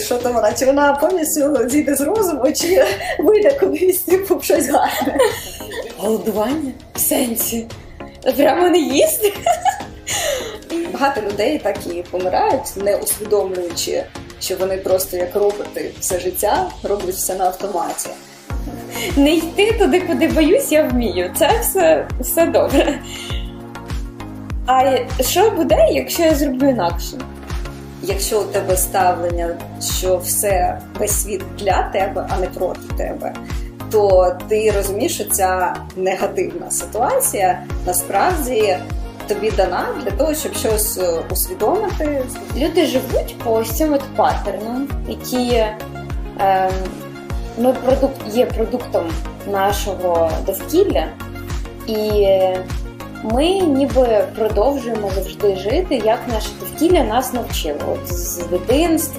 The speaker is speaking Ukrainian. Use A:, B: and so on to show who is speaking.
A: що там вона, чи вона повністю зійде з розуму, чи вийде кудись типу щось гарне.
B: Голодування? В сенсі. Прямо не їсти?
A: Багато людей так і помирають, не усвідомлюючи, що вони просто як роботи все життя роблять все на автоматі.
B: Не йти туди, куди боюсь, я вмію. Це все, все добре. А що буде, якщо я зроблю інакше?
A: Якщо у тебе ставлення, що все весь світ для тебе, а не проти тебе, то ти розумієш, що ця негативна ситуація насправді тобі дана для того, щоб щось е, усвідомити,
B: Люди живуть по ось цим от паттернам, які ем, ми продукт, є продуктом нашого довкілля, і ми ніби продовжуємо завжди жити, як наше довкілля нас навчило. От з дитинства.